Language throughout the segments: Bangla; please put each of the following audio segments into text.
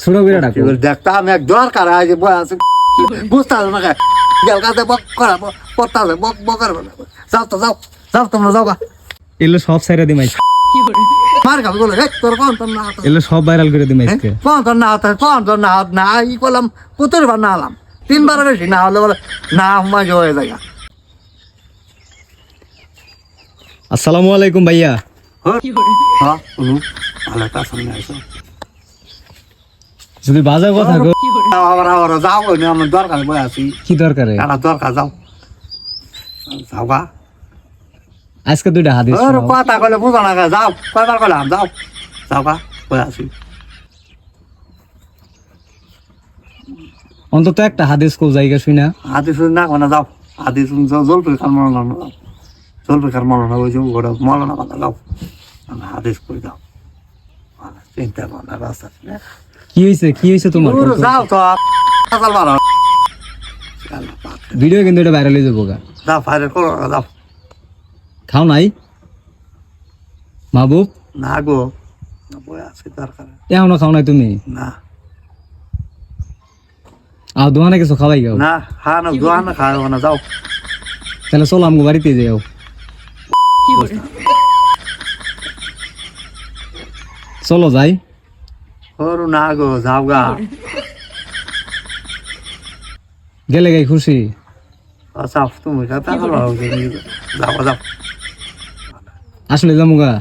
ছোট করে ডাকো কি দেখতা আমি এক দরকার আছে বুঝতে হবে না গেল কাছে বক করা পড়তে হবে বক বকার যাও তো যাও যাও তোমরা যাও এগুলো সব সাইরা দিমাই মার খাবি বলে এই তোর কোন তোর না এগুলো সব ভাইরাল করে দিমাই কোন তোর না হাত? কোন তোর না হাত? না ই করলাম পুতুর বার না আলাম তিনবার বেশি না হলে বলে না হয়ে যায় আসসালামু আলাইকুম ভাইয়া। হ্যাঁ ভালো সামনে আসো। যদি বাজার কথা কো আবার আবার যাও আমি আমার দরকার বয়ে আছি। কি দরকারে? একটা দরকার যাও। যাও গা। আজকে দুইটা হাদিস ওর। কথা কলে বুঝো না যাও কয়বার কলাম যাও। যাও গা আছি। অন্তত একটা হাদিস কো জায়গা শুনা শুনে না মানে যাও। আদি শুনে যাও জলপি খার মরো না যাও জলপি খার মরো না ওই যে কথা যাও আদেশ করে দাও চিন্তা করো রাস্তা কি কি তোমার? যাও তো ভিডিও কিন্তু এটা ভাইরাল হয়ে যাব গা। করো যাও খাও নাই? মাহবুব? না গো এখনও খাও নাই তুমি? না। আর দোকানে কিছু খাওয়াই গাও না খা না দোয়া না খাওয়া না যাও। তাহলে চলো আমগো বাড়িতে যাও। চলো যাই। করো না গো যাও গা। গেলে গাই খুশি। যাও তুমি কথা বলো যাও যাও। আসলে যামুগা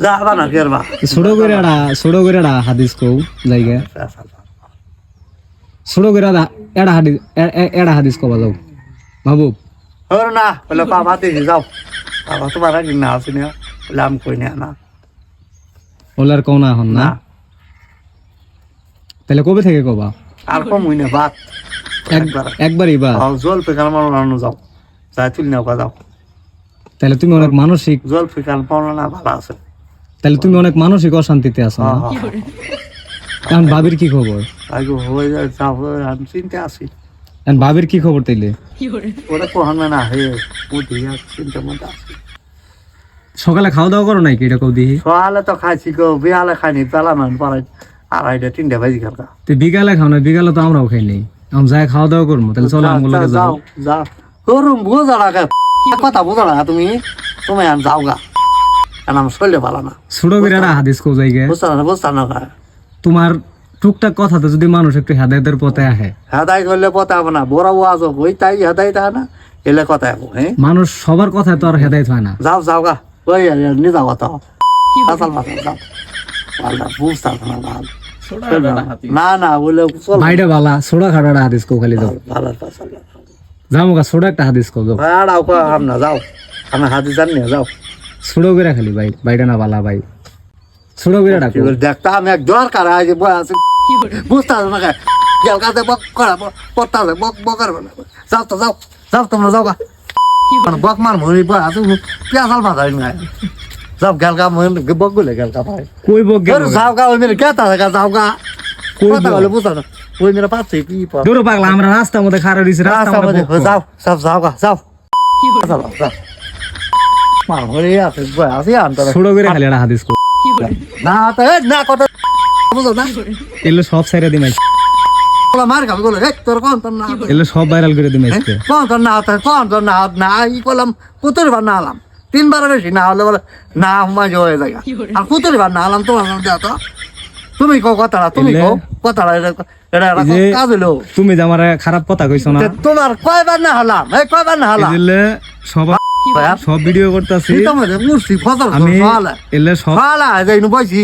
যাবা না কেরবা ছোট করে একটা ছোট করে একটা হাদিস কও জায়গা। ছোট করে একটা- একটা হাদিস এ- এ- একটা হাদিস কবা যাও। মাহবুব করো না বলে বাবা দিদি যাও। বাবা তোমার আগে না আসি না বলে আমি কই না। ওলার কও না এখন না? না। তাহলে কবে থেকে কবা? আর কম হই না বাদ একবার। একবারই বা আও, জল ফিকাল মারানো যাও। যাই তুলি না যাও। তাহলে তুমি অনেক মানসিক জল ফিকাল মারানো না ভালো আছে। তাহলে তুমি অনেক মানসিক অশান্তিতে আছো না? হ্যাঁ হ্যাঁ। এখন ভাবির কি খবর? আগে হয়ে যায় যাও আমি চিনতে আসি এখন ভাবির কি খবর তাইলে? ওটা কোহান না হে বুদ্ধি চিন্তা আসি সকালে খাওয়া দাওয়া করো নাকি এটা কও দিহি? সকালে তো খাইছি গো বিয়ালে খাইনি পেলা মান পারাই আড়াইটা তিনটা বাজি খালকা তো বিকালে খাও না বিকালে তো আমরাও খাই নাই। এখন যাই খাওয়া দাওয়া করব তাহলে চলো আমগুলো যাও যাও যাও করুম বোঝা না কথা বোঝা না তুমি। তুমি আন যাও গা। আমার শরীরে ভালো না। ছোট করে একটা হাদিস কও জায়গা বুঝতে বুঝতে না তোমার টুকটাক কথাতে যদি মানুষ একটু হেদায়তের পথে আহে। হেদাই করলে কথা হবে না বড় ওয়াজ ওই তাই হেদাই তা না এলে কথা হব হ্যাঁ মানুষ সবার কথায় তো আর হেদায়ত হয় না। যাও যাও গা। ওই নিজা কথা আসল কথা যাও ভালো বুঝতে না। ভালো না না বলে চল বাইরে বালা সোডা খাটা হাদিস কও খালি যাও ভালো যাও মুখা সোডা একটা হাদিস কও যাও। ভাড়াও কো আম না যাও। আমি হাতি জানি না যাও। ছোট করে খালি ভাই বাইরে না বালা ভাই। ছোট করে কি ডাকো দেখতা আমি এক দরকার আছে বয় আছে। বুঝতে হবে না গেল কাছে বক করা পড়তে হবে বক বকার বলে। যাও তো যাও। যাও তোমরা যাও গা। বক মার মরি বয় আছে পেঁয়াজাল বাজাই না গা মরি বক গুলে গেল গা ভাই। কই বক গেল যাও গা ওই মেরে কেতা গা যাও গা কই কথা বক? বলে বুঝতে না। ওই মেরে পাচ্ছে কি পা দূর পাগলা আমরা রাস্তার মধ্যে খাড়া দিছি রাস্তা রাস্তার মধ্যে মধ্যে। বক যাও সব যাও। গা যাও যাও। যাও মার মরি আছে বয় আছে আনতে ছোট করে খালি একটা হাদিস কও না তো না কথা বুঝো না। এগুলো সব সাইরা দিমাই বলা মার খাবি বলে এই তোর কোন তোর না হাত? সব ভাইরাল করে দিমাই আজকে। কোন তোর না হাত কোন তোর না না ই করলাম পুতুর আলাম তিনবার বেশি না হলে বলে না মাঝে হয়ে যায় আর পুতুর বার না হলাম তোমার মধ্যে এত তো। তুমি কো কথাটা তুমি কো কথাটা এটা কাজ হলো তুমি যে আমার খারাপ কথা কইছো না। তোমার কয়বার না হলাম এই কয়বার না হলাম? সব সব ভিডিও করতেছি। আমি ফালা এলে সব বইছি।